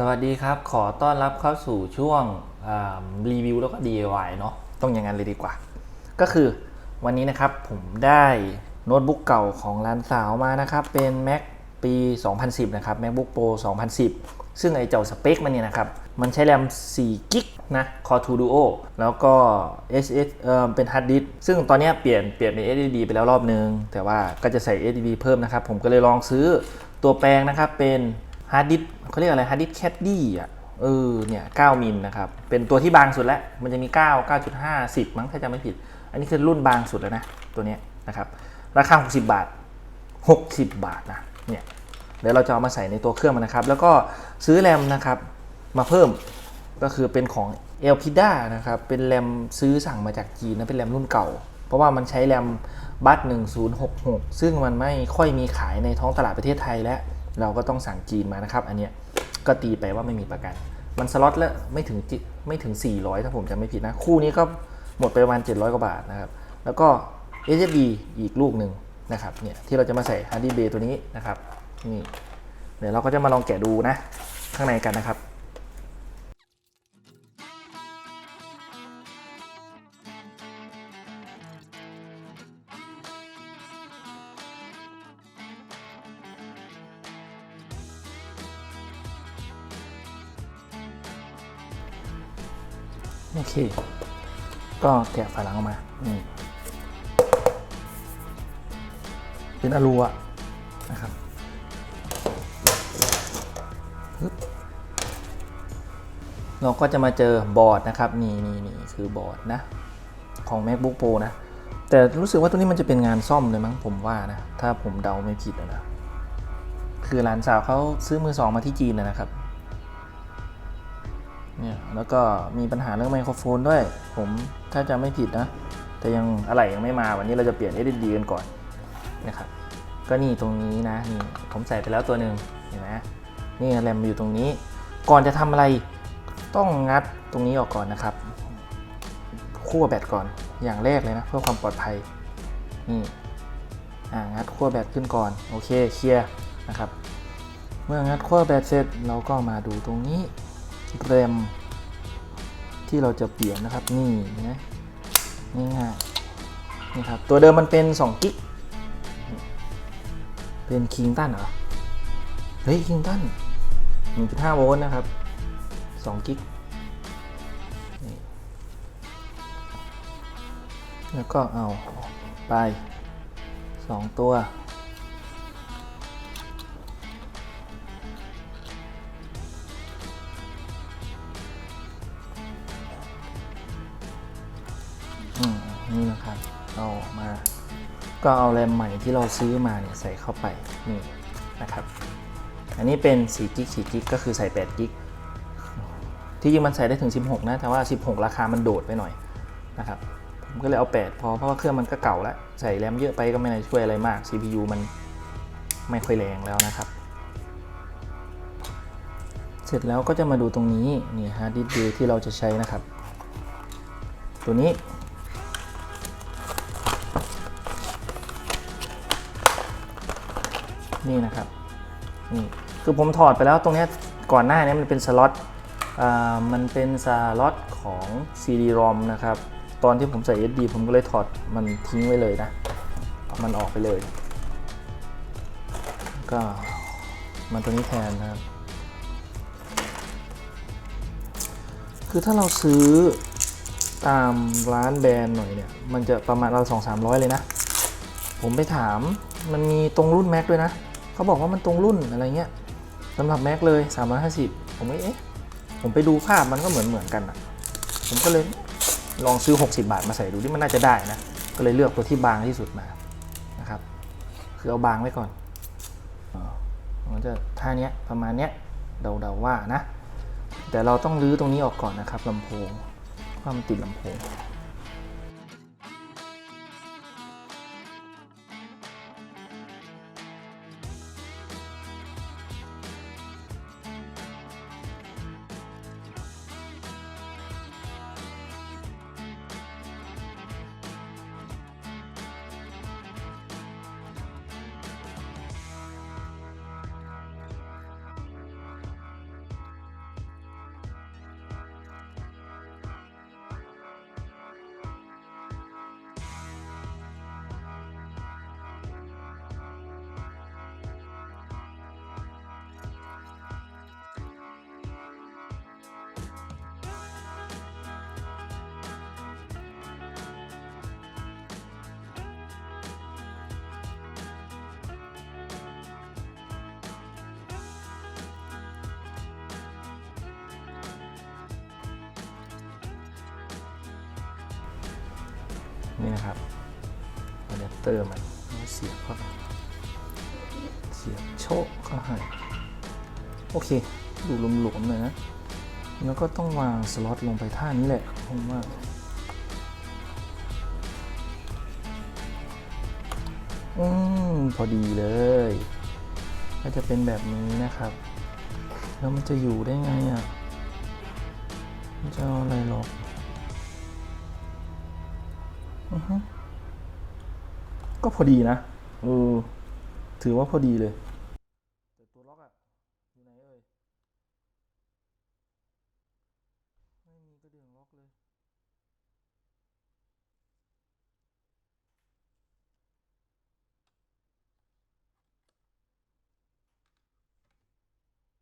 สวัสดีครับ ขอต้อนรับเข้าสู่ช่วงรีวิวแล้วก็ DIY เนาะต้องอย่างนั้นเลยดีกว่า ก็คือวันนี้นะครับผมได้โน้ตบุ๊กเก่าของร้านสาวมานะครับ เป็น Mac ปี 2010 นะครับ MacBook Pro 2010 ซึ่งไอเจ้าสเปคมันเนี่ยนะครับ มันใช้แรม4กิกนะ Core 2 Duo แล้วก็ SS เอ่อเป็นฮาร์ดดิสซึ่งตอนนี้เปลี่ยนเปลี่ยนเป็น SSD ไปแล้วรอบนึง แต่ว่าก็จะใส่ SSD เพิ่มนะครับ ผมก็เลยลองซื้อตัวแปลงนะครับเป็น ฮาร์ดดิสก์เขาเรียกอะไรฮาร์ดดิสก์แคดดี้อะเออเนี่ย9มิลนะครับ เป็นตัวที่บางสุดแล้ว มันจะมี 9 9.5 10 มั้งถ้าจำไม่ผิด อันนี้คือรุ่นบางสุดแล้วนะ ตัวนี้นะครับ ราคา 60 บาท 60 บาทนะเนี่ยเดี๋ยวเราจะเอามาใส่ในตัวเครื่องมันนะครับ แล้วก็ซื้อแรมนะครับมาเพิ่มก็คือเป็นของ e l p i d a นะครับ เป็นแรมซื้อสั่งมาจากจีนนะเป็นแรมรุ่นเก่า เพราะว่ามันใช้แรมบัต1066 ซึ่งมันไม่ค่อยมีขายในท้องตลาดประเทศไทยแล้ว เราก็ต้องสั่งจีนมานะครับ อันเนี้ยก็ตีไปว่าไม่มีประกัน มันสล็อตละไม่ถึงจิไม่ถึง 400 ถ้าผมจำไม่ผิดนะ คู่นี้ก็หมดไปประมาณ 700 กว่าบาทนะครับ แล้วก็ SSD อีกลูกหนึ่งนะครับเนี่ยที่เราจะมาใส่ Hard Disk Bay ตัวนี้นะครับนี่เดี๋ยวเราก็จะมาลองแกะดูนะ ข้างในกันนะครับ โอเค ก็แกะฝาหลังออกมา นี่ เป็นอลูอะนะครับเราก็จะมาเจอบอร์ดนะครับ นี่นี่นี่คือบอร์ดนะ ของ macbook pro นะ แต่รู้สึกว่าตัวนี้มันจะเป็นงานซ่อมเลยมั้งผมว่านะ ถ้าผมเดาไม่ผิดนะ คือหลานสาวเขาซื้อมือสองมาที่จีนนะครับ เนี่ยแล้วก็มีปัญหาเรื่องไมโครโฟนด้วย ผมถ้าจะไม่ผิดนะ แต่ยังอะไรยังไม่มาวันนี้เราจะเปลี่ยน SSD กันก่อนนะครับก็นี่ตรงนี้นะนี่ผมใส่ไปแล้วตัวหนึ่งเห็นไหมนี่แรมอยู่ตรงนี้ ก่อนจะทำอะไรต้องงัดตรงนี้ออกก่อนนะครับขั้วแบตก่อนอย่างแรกเลยนะเพื่อความปลอดภัยนี่อ่างัดขั้วแบตขึ้นก่อนโอเคเคลียร์นะครับ เมื่องัดขั้วแบตเสร็จเราก็มาดูตรงนี้ แรมที่เราจะเปลี่ยนนะครับ นี่นะนี่ง่ายนี่ครับ ตัวเดิมมันเป็น2กิกเป็นคิงตันเหรอ เฮ้ยคิงตัน1.5โวลต์นะครับ2กิกแล้วก็เอาไป 2 ตัว นี่นะครับเอาออกมา ก็เอาแรมใหม่ที่เราซื้อมาเนี่ยใส่เข้าไปนี่นะครับ อันนี้เป็น4กิก4กิกก็คือใส่8กิกที่จริงมันใส่ได้ถึง 16 นะ แต่ว่า 16 ราคามันโดดไปหน่อยนะครับ ผมก็เลยเอา 8 พอเพราะว่าเครื่องมันก็เก่าแล้ว ใส่แรมเยอะไปก็ไม่ได้ช่วยอะไรมาก CPU มันไม่ค่อยแรงแล้วนะครับ เสร็จแล้วก็จะมาดูตรงนี้นี่ฮาร์ดดิสก์ที่เราจะใช้นะครับ ตัวนี้ นี่นะครับนี่คือผมถอดไปแล้วตรงนี้ก่อนหน้านี้มันเป็นสล็อตอ่ามันเป็นสล็อตของ CD-ROM นะครับตอนที่ผมใส่ SD ผมก็เลยถอดมันทิ้งไว้เลยนะมันออกไปเลย ก็มันตัวนี้แทนนะครับ คือถ้าเราซื้อตามร้านแบรนด์หน่อยเนี่ย มันจะประมาณเราสองสามร้อยเลยนะ ผมไปถามมันมีตรงรุ่น Mac ด้วยนะ เขาบอกว่ามันตรงรุ่นอะไรเงี้ยสำหรับ Mac เลย 350 ผมก็เอ๊ะ ผมไปดูภาพมันก็เหมือนเหมือนกันอะ ผมก็เลยลองซื้อ 60 บาทมาใส่ดูที่มันน่าจะได้นะ ก็เลยเลือกตัวที่บางที่สุดมานะครับ คือเอาบางไว้ก่อนอ่ามันจะท่าเนี้ยประมาณเนี้ยเดาๆว่านะ แต่เราต้องรื้อตรงนี้ออกก่อนนะครับลำโพงเพรามันติดลำโพง นี่นะครับอะแดปเตอร์มันเสียบเข้าไปเสียบโชคเข้าให้โอเค ดูหลวมๆเลยนะแล้วก็ต้องวางสล็อตลงไปท่านี้แหละผมว่าอืมพอดีเลย ก็จะเป็นแบบนี้นะครับ แล้วมันจะอยู่ได้ไงอะ มันจะออะไรหรอก ก็พอดีนะเออถือว่าพอดีเลยแต่ตัวล็อกอะอยู่ไหนเอ่ยไม่มีกระเดื่องล็อกเลย